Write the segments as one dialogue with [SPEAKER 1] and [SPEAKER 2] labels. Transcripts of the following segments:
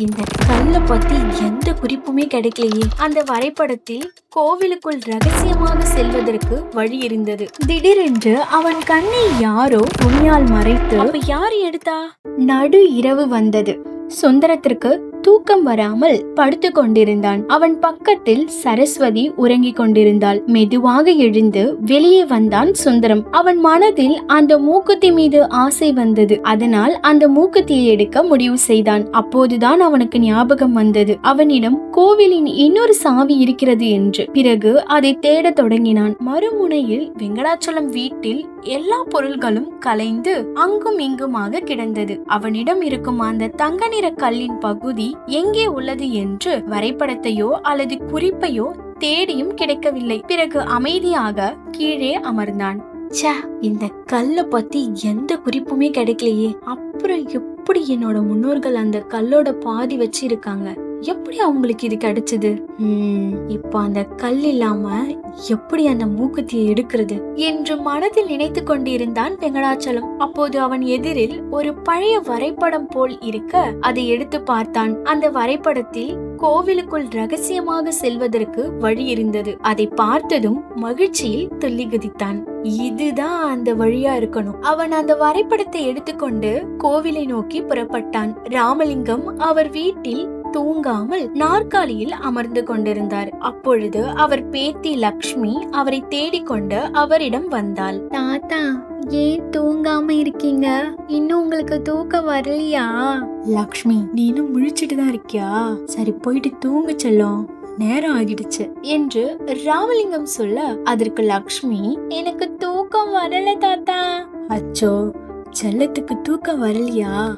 [SPEAKER 1] இந்த கல்ல பத்தி எந்த குறிப்புமே கிடைக்கலையே. அந்த வரைபடத்தில் கோவிலுக்குள் ரகசியமாக செல்வதற்கு வழி இருந்தது. திடீரென்று அவன் கண்ணை யாரோ துணியால் மறைத்து யார் எடுத்தா? நடு இரவு வந்தது. சுந்தரத்திற்கு தூக்கம் வராமல் படுத்து கொண்டிருந்தான். அவன் பக்கத்தில் சரஸ்வதி உறங்கிக் கொண்டிருந்தாள். மெதுவாக எழுந்து வெளியே வந்தான் சுந்தரம். அவன் மனதில் அந்த மூக்குத்தி மீது ஆசை வந்தது. அதனால் அந்த மூக்குத்தியை எடுக்க முடிவு செய்தான். அப்போதுதான் அவனுக்கு ஞாபகம் வந்தது. அவனிடம் கோவிலின் இன்னொரு சாவி இருக்கிறது என்று. பிறகு அதை தேடத் தொடங்கினான். மறுமுனையில் வெங்கடாச்சலம் வீட்டில் எல்லா பொருள்களும் கலைந்து அங்கும் இங்குமாக கிடந்தது. அவனிடம் இருக்கும் அந்த தங்க நிற கல்லின் பகுதி எங்கே உள்ளது என்று வரைபடத்தையோ அல்லது குறிப்பையோ தேடியும் கிடைக்கவில்லை. பிறகு அமைதியாக கீழே அமர்ந்தான். ச்சே இந்த கல்ல பத்தி எந்த குறிப்புமே கிடைக்கலையே. அப்புறம் எப்படி என்னோட முன்னோர்கள் அந்த கல்லோட பாதி வச்சிருக்காங்க? எப்படி அவங்களுக்கு இது கிடைச்சது? இப்போ அந்த கல் இல்லாம எப்படி அந்த மூக்குத்தியை எடுக்கிறது? என்று மனதில் நினைத்து கொண்டிருந்தான் வெங்கடாச்சலம். அப்போது அவன் எதிரில் ஒரு பழைய வரைபடம் போல் இருக்க அதை எடுத்து பார்த்தான். அந்த வரைபடத்தில் கோவிலுக்குள் ரகசியமாக செல்வதற்கு வழி இருந்தது. அதை பார்த்ததும் மகிழ்ச்சியில் துள்ளி குதித்தான். இதுதான் அந்த வழியா இருக்கணும். அவன் அந்த வரைபடத்தை எடுத்துக்கொண்டு கோவிலை நோக்கி புறப்பட்டான். ராமலிங்கம் அவர் வீட்டில் தூங்காமல் நாற்காலியில் அமர்ந்து கொண்டிருந்தார். அப்பொழுது அவர் பேத்தி லக்ஷ்மி அவரை தேடிக்கொண்டு அவரிடம் வந்தாள். தாத்தா ஏன் தூங்காம இருக்கீங்க? இன்னும் உங்களுக்கு தூக்கம் வரலையா? லக்ஷ்மி நீ இன்னும் முழிச்சிட்டு தான் இருக்கியா? சரி போயிட்டு தூங்க செல்லும். நேரம் ஆகிடுச்சு. என்று ராமலிங்கம் சொல்ல அதற்கு லக்ஷ்மி எனக்கு தூக்கம் வரல தாத்தா. அச்சோ செல்லத்துக்கு தூக்கம் வரலையா?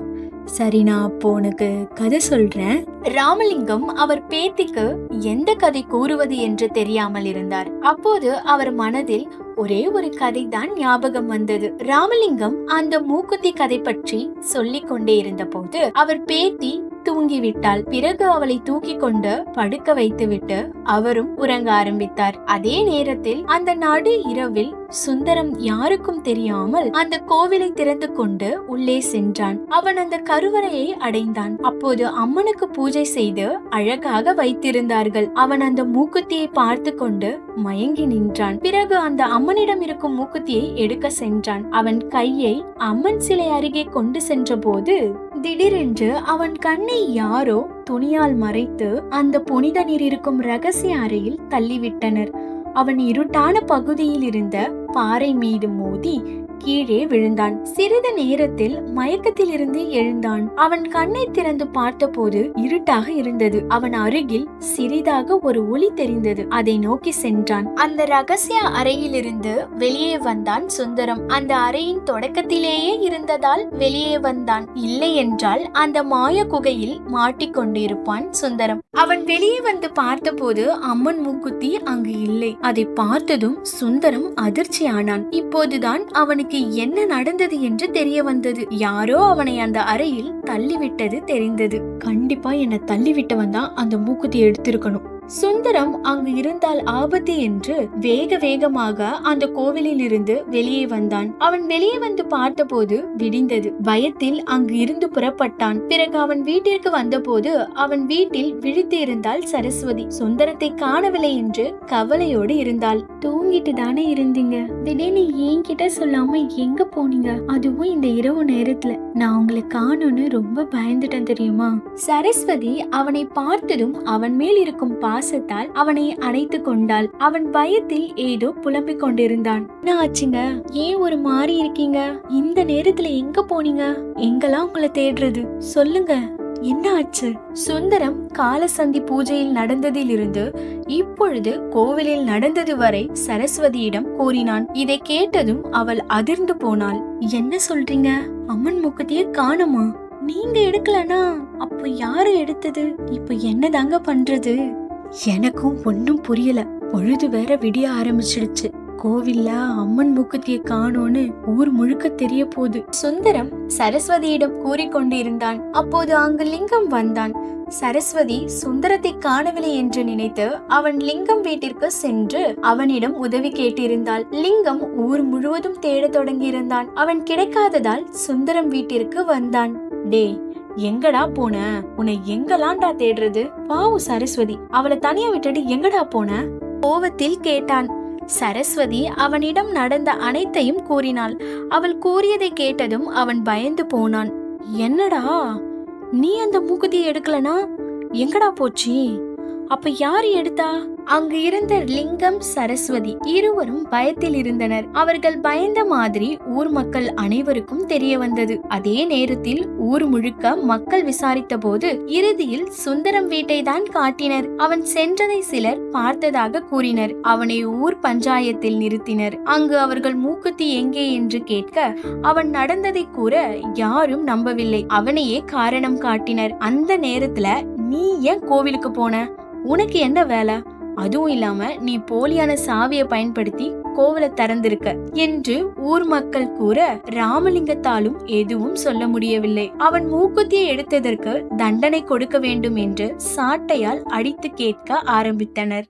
[SPEAKER 1] சரி நான் அப்போ உனக்கு கதை சொல்றேன். ராமலிங்கம் அவர் பேத்திக்கு எந்த கதை கூறுவது என்று தெரியாமல் இருந்தார். அப்போது அவர் மனதில் ஒரே ஒரு கதை தான் ஞாபகம் வந்தது. ராமலிங்கம் அந்த மூக்குத்தி கதை பற்றி சொல்லிக் கொண்டே இருந்த போது அவர் பேத்தி தூங்கிவிட்டாள் பிறகு அவளை தூக்கி கொண்டு படுக்க வைத்துவிட்டு அவரும் உறங்க ஆரம்பித்தார். அதே நேரத்தில் அந்த நடு இரவில் சுந்தரம் யாருக்கும் தெரியாமல் அந்த கோவிலை திறந்து கொண்டு உள்ளே சென்றான். அவன் அந்த கருவறையை அடைந்தான். அப்போது அம்மனுக்கு பூஜை செய்து அழகாக வைத்திருந்தார்கள். அவன் அந்த மூக்குத்தியை பார்த்து கொண்டு மயங்கி நின்றான். பிறகு அந்த அம்மனிடம் இருக்கும் மூக்குத்தியை எடுக்க சென்றான். அவன் கையை அம்மன் சிலை அருகே கொண்டு சென்ற போது திடீரென்று அவன் கண்ணை யாரோ துணியால் மறைத்து அந்த புனித நீர் இருக்கும் ரகசிய அறையில் தள்ளிவிட்டனர். அவன் இருட்டான பகுதியில் இருந்த பாறை மீது மோதி கீழே விழுந்தான். சிறிது நேரத்தில் மயக்கத்திலிருந்து எழுந்தான். அவன் கண்ணை திறந்து பார்த்தபோது இருட்டாக இருந்தது. அவன் அருகில் சிறிதாக ஒரு ஒளி தெரிந்தது. அதை நோக்கி சென்றான். அந்த ரகசிய அறையிலிருந்து வெளியே வந்தான் சுந்தரம். அந்த அறையின் தொடக்கத்திலேயே இருந்ததால் வெளியே வந்தான். இல்லை என்றால் அந்த மாய குகையில் மாட்டிக்கொண்டிருப்பான் சுந்தரம். அவன் வெளியே வந்து பார்த்தபோது அம்மன் மூக்குத்தி அங்கு இல்லை. அதை பார்த்ததும் சுந்தரம் அதிர்ச்சியானான். இப்போதுதான் அவனுக்கு என்ன நடந்தது என்று தெரிய வந்தது. யாரோ அவனை அந்த அறையில் தள்ளிவிட்டது தெரிந்தது. கண்டிப்பா என்னை தள்ளிவிட்டவன் தான் அந்த மூக்குத்தி எடுத்திருக்கணும். சுந்தரம் அங்கு இருந்தால் ஆபத்து என்று வேக வேகமாக அந்த கோவிலில் இருந்து வெளியே வந்தான். அவன் வெளியே வந்து பார்த்தபோது விடிந்தது. பயத்தில் அங்கு இருந்து புறப்பட்டான். பிறகு அவன் வீட்டிற்கு வந்தபோது அவன் வீட்டில் விழித்து இருந்தால் சரஸ்வதி. சுந்தரத்தை காணவில்லை என்று கவலையோடு இருந்தாள். தூங்கிட்டு தானே இருந்தீங்க? திடீர்னு என்கிட்ட சொல்லாம எங்க போனீங்க? அதுவும் இந்த இரவு நேரத்துல. நான் உங்களை காணும்னு ரொம்ப பயந்துட்டேன் தெரியுமா? சரஸ்வதி அவனை பார்த்ததும் அவன் மேல் இருக்கும் பாசத்தால் அவனை அணைத்து கொண்டாள். அவன் பயத்தில் ஏதோ புலம்பிக் கொண்டிருந்தான். என்ன ஆச்சுங்க? ஏன் ஒரு மாறி இருக்கீங்க? இந்த நேரத்துல எங்க போனீங்க? எங்கெல்லாம் உங்களை தேடுறது? சொல்லுங்க. என்ன ஆச்சு? சுந்தரம் காலசந்தி பூஜையில் நடந்ததிலிருந்து இப்பொழுது கோவிலில் நடந்தது வரை சரஸ்வதியிடம் கூறினான். இதை கேட்டதும் அவள் அதிர்ந்து போனாள். என்ன சொல்றீங்க? அம்மன் முக்கத்தையே காணுமா? நீங்க எடுக்கலனா? அப்ப யாரு எடுத்தது? இப்ப என்னதாங்க பண்றது? எனக்கும் ஒன்றும் புரியல. பொழுது வேற விடிய ஆரம்பிச்சிடுச்சு. கோவில்ல அம்மன் மூக்குத்திய காணோன்னு ஊர் முழுக்க தெரிய போகுது சுந்தரம் சரஸ்வதியிடம் கூறிக்கொண்டிருந்தான். அப்போது அங்கு லிங்கம் வந்தான். சரஸ்வதி சுந்தரத்தை காணவில்லை என்று நினைத்து அவன் லிங்கம் வீட்டிற்கு சென்று அவனிடம் உதவி கேட்டிருந்தாள். லிங்கம் ஊர் முழுவதும் தேடத் தொடங்கியிருந்தான். அவன் கிடைக்காததால் சுந்தரம் வீட்டிற்கு வந்தான். டேய் எங்கடா போன? உன்னை எங்கலாம்டா தேடுறது? பாவு சரஸ்வதி. அவளை தனியா விட்டுட்டு எங்கடா போன? கோவத்தில் கேட்டான். சரஸ்வதி அவனிடம் நடந்த அனைத்தையும் கூறினாள். அவள் கூறியதை கேட்டதும் அவன் பயந்து போனான். என்னடா? நீ அந்த மூக்குதியை எடுக்கலனா? எங்கடா போச்சு? அப்ப யாரு எடுத்தா? அங்கு இருந்த லிங்கம் சரஸ்வதி இருவரும் பயத்தில் இருந்தனர். அவர்கள் பயந்த மாதிரி ஊர் மக்கள் அனைவருக்கும் தெரிய வந்தது. அதே நேரத்தில் ஊர் முழுக்க மக்கள் விசாரித்த போது இறுதியில் சுந்தரம் வீட்டை தான் காட்டினர். அவன் சென்றதை சிலர் பார்த்ததாக கூறினர். அவனை ஊர் பஞ்சாயத்தில் நிறுத்தினர். அங்கு அவர்கள் மூக்குத்தி எங்கே என்று கேட்க அவன் நடந்ததை கூற யாரும் நம்பவில்லை. அவனையே காரணம் காட்டினர். அந்த நேரத்துல நீ ஏன் கோவிலுக்கு போன? உனக்கு என்ன வேலை? அதுவும் இல்லாம நீ போலியான சாவியை பயன்படுத்தி கோவில திறந்திருக்க என்று ஊர் மக்கள் கூற ராமலிங்கத்தாலும் எதுவும் சொல்ல முடியவில்லை. அவன் மூக்குத்தியை எடுத்ததற்கு தண்டனை கொடுக்க வேண்டும் என்று சாட்டையால் அடித்து கேட்க ஆரம்பித்தனர்.